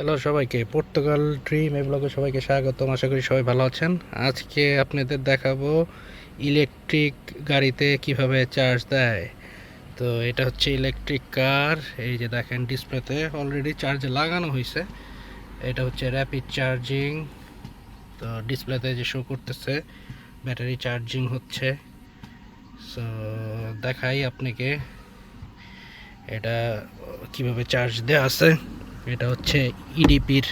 Hello সবাইকে, Portugal dream এই ব্লগে সবাইকে স্বাগতম, আশা করি সবাই ভালো আছেন। আজকে আপনাদের দেখাবো ইলেকট্রিক গাড়িতে কীভাবে চার্জ দেয়। তো এটা হচ্ছে ইলেকট্রিক কার এই যে দেখেন ডিসপ্লেতে অলরেডি চার্জ লাগানো হয়েছে এটা হচ্ছে র্যাপিড চার্জিং তো ডিসপ্লেতে যে শো করতেছে ব্যাটারি চার্জিং হচ্ছে। সো দেখাই আপনাকে, এটা কীভাবে চার্জ দেওয়া আছে। এটা হচ্ছে ইডিপির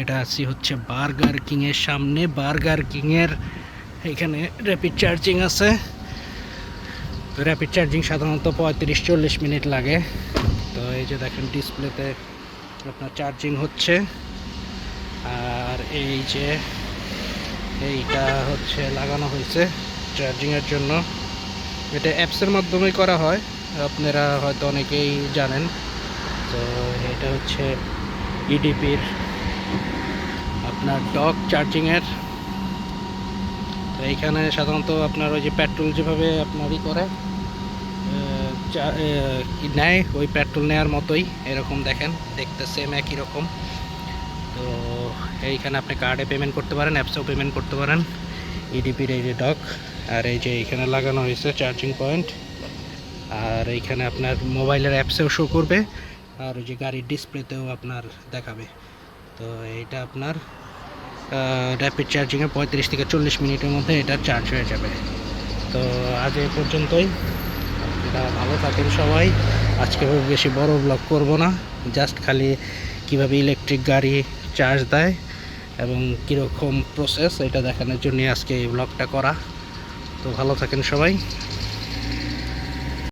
এটা আছি হচ্ছে বার্গার কিংয়ের সামনে। বার্গার কিংয়ের এখানে র্যাপিড চার্জিং আছে। তো র্যাপিড চার্জিং সাধারণত পঁয়ত্রিশ, চল্লিশ মিনিট লাগে। তো এই যে দেখেন ডিসপ্লেতে আপনার চার্জিং হচ্ছে। আর এই যে এইটা হচ্ছে লাগানো হয়েছে চার্জিংয়ের জন্য। এটা অ্যাপসের মাধ্যমেই করা হয়। আপনারা হয়তো অনেকেই জানেন। তো এটা হচ্ছে ইডিপির আপনার ডক চার্জিংয়ের। তো এইখানে সাধারণত আপনার ওই যে পেট্রোল যেভাবে আপনার ই করে নেয়, ওই পেট্রোল নেওয়ার মতোই এরকম দেখেন, দেখতে সেম একই রকম। তো এইখানে আপনি কার্ডে পেমেন্ট করতে পারেন অ্যাপসেও পেমেন্ট করতে পারেন ইডিপির এই যে ডক, আর এই যে এইখানে লাগানো হয়েছে চার্জিং পয়েন্ট আর এইখানে আপনার মোবাইলের অ্যাপসেও শো করবে। আর ওই যে গাড়ির ডিসপ্লেতেও আপনার দেখাবে। তো এইটা আপনার র্যাপিড চার্জিংয়ে পঁয়ত্রিশ থেকে চল্লিশ মিনিটের মধ্যে এটা চার্জ হয়ে যাবে। তো আজ এ পর্যন্তই। আপনারা ভালো থাকেন সবাই। আজকে বেশি বড় ব্লগ করব না। জাস্ট খালি কীভাবে ইলেকট্রিক গাড়ি চার্জ দেয় এবং কীরকম প্রসেস এটা দেখানোর জন্য আজকে এই ব্লগটা করা। তো ভালো থাকেন সবাই।